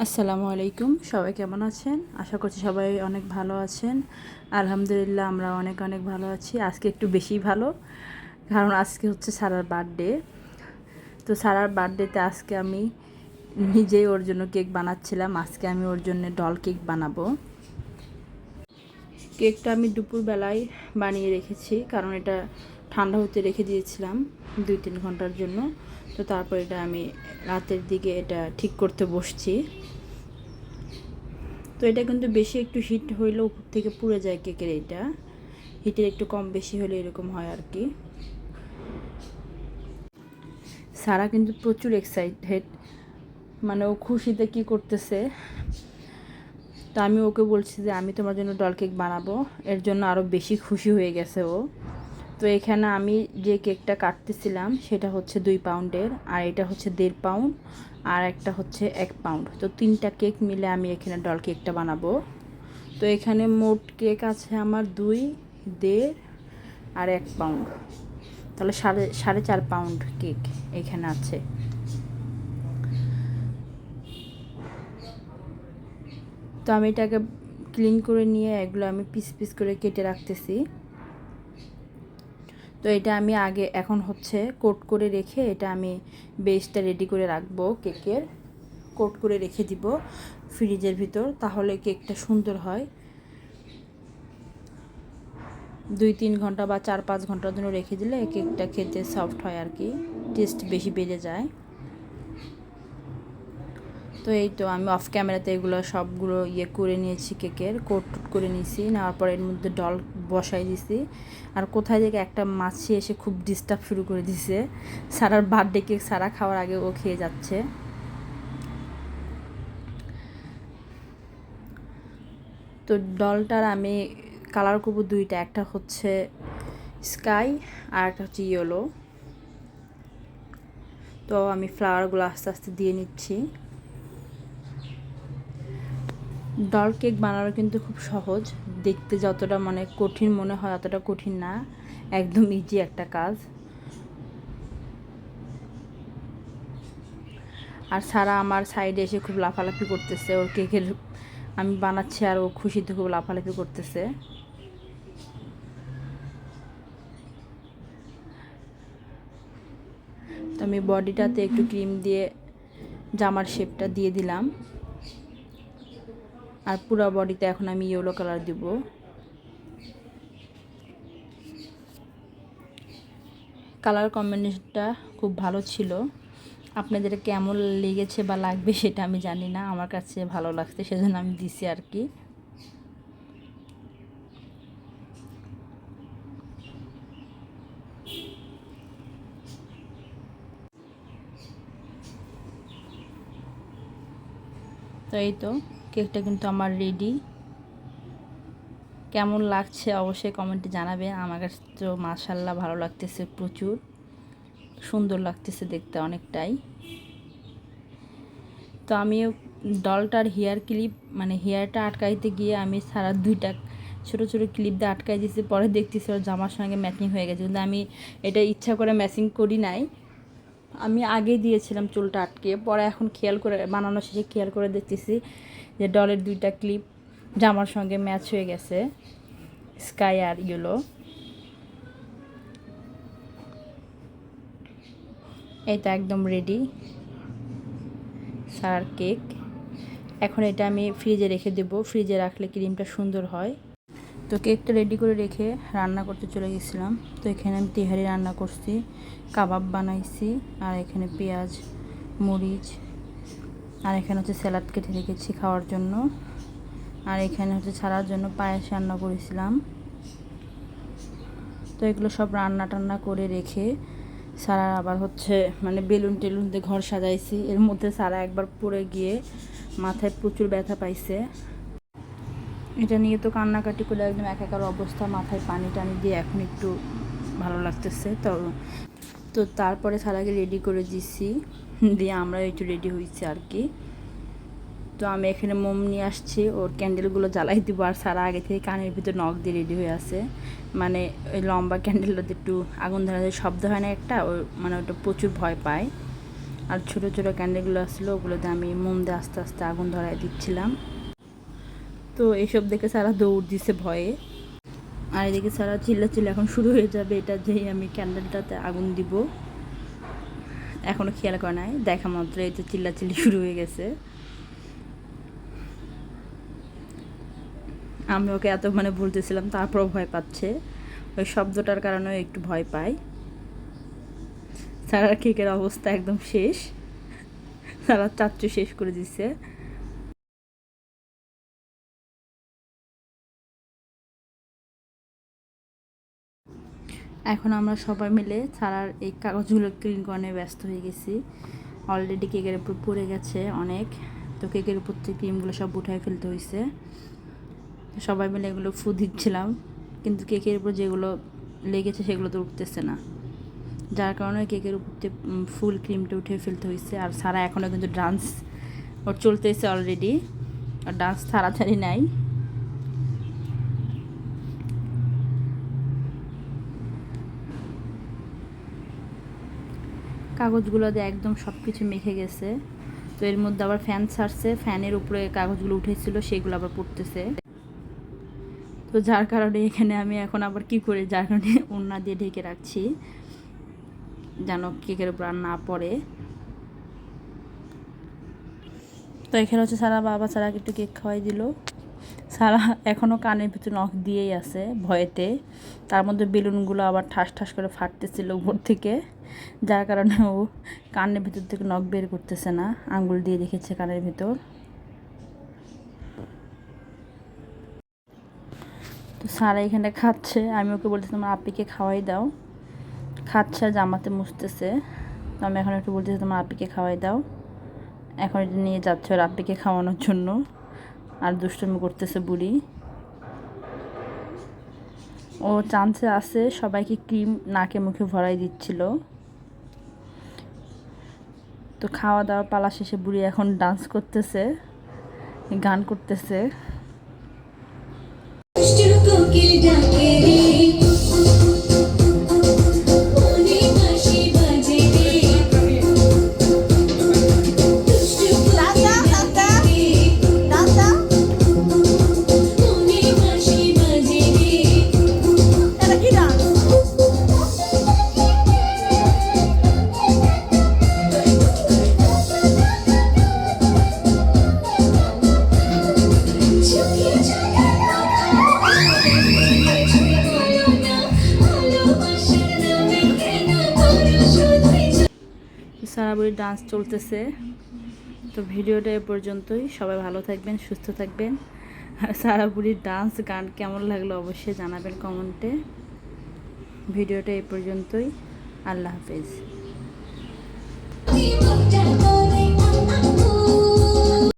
আসসালামু আলাইকুম। সবাই কেমন আছেন? আশা করছি সবাই অনেক ভালো আছেন। আলহামদুলিল্লাহ, আমরা অনেক অনেক ভালো আছি। আজকে একটু বেশি ভালো, কারণ আজকে হচ্ছে সারার বার্থডে। তো সারার বার্থডেতে আজকে আমি নিজেই ওর জন্য কেক বানাচ্ছিলাম। আজকে আমি ওর জন্য ডল কেক বানাবো। কেকটা আমি দুপুরবেলায় বানিয়ে রেখেছি, কারণ এটা ঠান্ডা হতে রেখে দিয়েছিলাম দুই তিন ঘণ্টার জন্য। তো তারপর এটা আমি রাতের দিকে এটা ঠিক করতে বসছি। তো এটা কিন্তু বেশি একটু হিট হইলে উপর থেকে পুড়ে যায় কেকের এটা হিটের একটু কম বেশি হলে এরকম হয় আর কি। সারা কিন্তু প্রচুর এক্সাইটেড মানে ও খুশিতে কি করতেছে? তো আমি ওকে বলছি যে, আমি তোমার জন্য ডল কেক বানাবো। এর জন্য আরও বেশি খুশি হয়ে গেছে ও। তো এখানে আমি যে কেকটা কাটতেছিলাম, সেটা হচ্ছে দুই পাউন্ডের, আর এটা হচ্ছে দেড় পাউন্ড, আর একটা হচ্ছে এক পাউন্ড। তো তিনটা কেক মিলে আমি এখানে ডল কেকটা বানাবো। তো এখানে মোট কেক আছে আমার দুই, দেড়, আর এক পাউন্ড। তাহলে সাড়ে সাড়ে চার পাউন্ড কেক এখানে আছে। তো আমি এটাকে ক্লিন করে নিয়ে এগুলো আমি পিস পিস করে কেটে রাখতেছি। তো এটা আমি আগে এখন হচ্ছে কোট করে রেখে এটা আমি বেসটা রেডি করে রাখব কেকের। কোট করে রেখে দিব ফ্রিজের ভিতর তাহলে কেকটা সুন্দর হয়। দুই তিন ঘণ্টা বা চার পাঁচ ঘণ্টার জন্য রেখে দিলে কেকটা খেতে সফট হয় আর কি টেস্ট বেশি বেড়ে যায়। তো এই তো আমি অফ ক্যামেরাতে এগুলো সবগুলো ইয়ে করে নিয়েছি কেকের, কোট করে নিয়েছি, নেওয়ার পর এর মধ্যে ডল বসাই দিছি। আর কোথায় থেকে একটা মাছি এসে খুব ডিস্টার্ব শুরু করে দিছে। সারার বার্থডে কেক সারা খাওয়ার আগে ও খেয়ে যাচ্ছে। তো ডলটার আমি কালার করব দুইটা, একটা হচ্ছে স্কাই আর একটা হচ্ছে ইয়েলো তো আমি ফ্লাওয়ারগুলো আস্তে আস্তে দিয়ে নিচ্ছি। ডল কেক বানানো কিন্তু খুব সহজ। দেখতে যতটা মানে কঠিন মনে হয় অতটা কঠিন না। একদম ইজি একটা কাজ। আর সারা আমার সাইডে এসে খুব লাফালাফি করতেছে। ওর কেকের আমি বানাচ্ছি আর ও খুশিতে খুব লাফালাফি করতেছে। তো আমি বডিটাতে একটু ক্রিম দিয়ে জামার শেপটা দিয়ে দিলাম। আর পুরো বডিতে এখন আমি ইয়েলো কালার দিব। কালার কম্বিনেশনটা খুব ভালো ছিল। আপনাদের কেমন লেগেছে বা লাগবে সেটা আমি জানি না। আমার কাছে ভালো লাগছে, সেজন্য আমি দিছি আর কি। তো এই তো। কেকটা কিন্তু আমার রেডি কেমন লাগছে অবশ্যই কমেন্টে জানাবেন আমার কাছে তো মাশাল্লাহ ভালো লাগতেছে প্রচুর। সুন্দর লাগতেছে দেখতে অনেকটাই। তো আমিও ডলটার হেয়ার ক্লিপ মানে হেয়ারটা আটকাইতে গিয়ে আমি সারা দুইটা ছোটো ছোটো ক্লিপ দিয়ে আটকাই দিয়েছি। পরে দেখতেছি ওর জামার সঙ্গে ম্যাচিং হয়ে গেছে। কিন্তু আমি এটা ইচ্ছা করে ম্যাচিং করি নাই। আমি আগে দিয়েছিলাম চুলটা আটকে। পরে এখন খেয়াল করে, বানানো শেষে খেয়াল করে দেখতেছি যে ডলের দুইটা ক্লিপ জামার সঙ্গে ম্যাচ হয়ে গেছে। স্কাই আর ইয়েলো। এটা একদম রেডি সার কেক। এখন এটা আমি ফ্রিজে রেখে দেবো। ফ্রিজে রাখলে ক্রিমটা সুন্দর হয়। তো কেকটা রেডি করে রেখে রান্না করতে চলে গেছিলাম। তো এখানে আমি তেহারি রান্না করছি, কাবাব বানাইছি, আর এখানে পেঁয়াজ, মরিচ এখানে হচ্ছে স্যালাড কেটে রেখেছি খাওয়ার জন্য। আর এখানে হচ্ছে ছাড়ার জন্য পায়েস রান্না করেছিলাম। তো এগুলো সব রান্না টান্না করে রেখে সারা আবার হচ্ছে মানে বেলুন টেলুন দিয়ে ঘর সাজাইছি। এর মধ্যে সারা একবার পড়ে গিয়ে মাথায় প্রচুর ব্যথা পাইছে। এটা নিয়ে তো কান্নাকাটি করে একদম একাকার অবস্থা, মাথায় পানি টানি দিয়ে এখন একটু ভালো লাগতেছে। তো তো তারপরে সারাকে রেডি করে দিছি। দিয়ে আমরা একটু রেডি হয়েছি আর কি তো আমি এখানে মোম নিয়ে আসছি, ওর ক্যান্ডেলগুলো জ্বালাই দিব আর সারা আগে থেকে কানের ভিতর নখ দিয়ে রেডি হয়ে আছে। মানে ওই লম্বা ক্যান্ডেলটাতে একটু আগুন ধরা যায় শব্দ হয় না একটা ও মানে ওটা প্রচুর ভয় পায়। আর ছোটো ছোটো ক্যান্ডেলগুলো আসছিল, ওগুলোতে আমি মোম দিয়ে আস্তে আস্তে আগুন ধরায় দিচ্ছিলাম। তো এইসব দেখে সারা দৌড় দিছে ভয়ে। আর এদিকে সারা চিল্লা চিল্লা এখন শুরু হয়ে যাবে, এটা যেই আমি ক্যান্ডেলটাতে আগুন দিব। এখনও খেয়াল করে নাই। দেখা মাত্র এই তো চিল্লা চিল্লি শুরু হয়ে গেছে। আমি ওকে এত মানে বলতেছিলাম, তারপরও ভয় পাচ্ছে। ওই শব্দটার কারণেও একটু ভয় পাই। সারার কেকের অবস্থা একদম শেষ। সারা চাচ্চু শেষ করে দিচ্ছে এখন আমরা সবাই মিলে সারার এই কাগজগুলো ক্লিন করে ব্যস্ত হয়ে গেছি। অলরেডি কেকের উপর পড়ে গেছে অনেক। তো কেকের উপর থেকে ক্রিমগুলো সব উঠায় ফেলতে হয়েছে সবাই মিলে এগুলো ফু দিচ্ছিলাম। কিন্তু কেকের উপর যেগুলো লেগেছে সেগুলো তো উঠতেছে না। যার কারণে কেকের উপর ফুল ক্রিমটা উঠে ফেলতে হয়েছে আর সারা এখনও কিন্তু ডান্স ওর চলতেছে অলরেডি আর ডান্স তাড়াতাড়ি নাই। কাগজগুলো দিয়ে একদম সব কিছু মেখে গেছে। তো এর মধ্যে আবার ফ্যান ছাড়ছে ফ্যানের উপরে কাগজগুলো উঠেছিল, সেগুলো আবার পড়তেছে। তো যার কারণে এখানে আমি এখন আবার কি করি, যার কারণে ওড়না দিয়ে ঢেকে রাখছি, যেন কেকের উপর আর না পড়ে। তো এখানে হচ্ছে সারা বাবা সারাকে একটু কেক খাওয়াই দিল। সারা এখনও কানের ভিতরে নখ দিয়েই আছে ভয়েতে। তার মধ্যে বেলুনগুলো আবার ঠাস ঠাস করে ফাটতেছিল উপর থেকে। যার কারণে ও কানের ভিতর থেকে নখ বের করতেছে না, আঙ্গুল দিয়ে রেখেছে কানের ভিতর। তো সারা এখানে খাচ্ছে, আমি ওকে বলতেছি, তোমার আপিকে খাওয়াই দাও। খাচ্ছে, জামাতে মুছতেছে। তো আমি এখন একটু বলতেছি, তোমার আপিকে খাওয়াই দাও। এখন এটা নিয়ে যাচ্ছে ওর আপিকে খাওয়ানোর জন্য। আর দুষ্টমি করতেছে বুড়ি। ও চান্সে আছে, সবাইকে ক্রিম নাকে মুখে ভরাই দিচ্ছিল। তো খাওয়া দাওয়ার পালা শেষে বুড়ি এখন ডান্স করতেছে গান করতেছে। ডান্স চলতেছে। তো ভিডিওটা এ পর্যন্তই। সবাই ভালো থাকবেন, সুস্থ থাকবেন। আর সারা বুড়ির ডান্স গান কেমন লাগল অবশ্যই জানাবেন কমেন্টে। ভিডিওটা এ পর্যন্তই। আল্লাহ হাফেজ।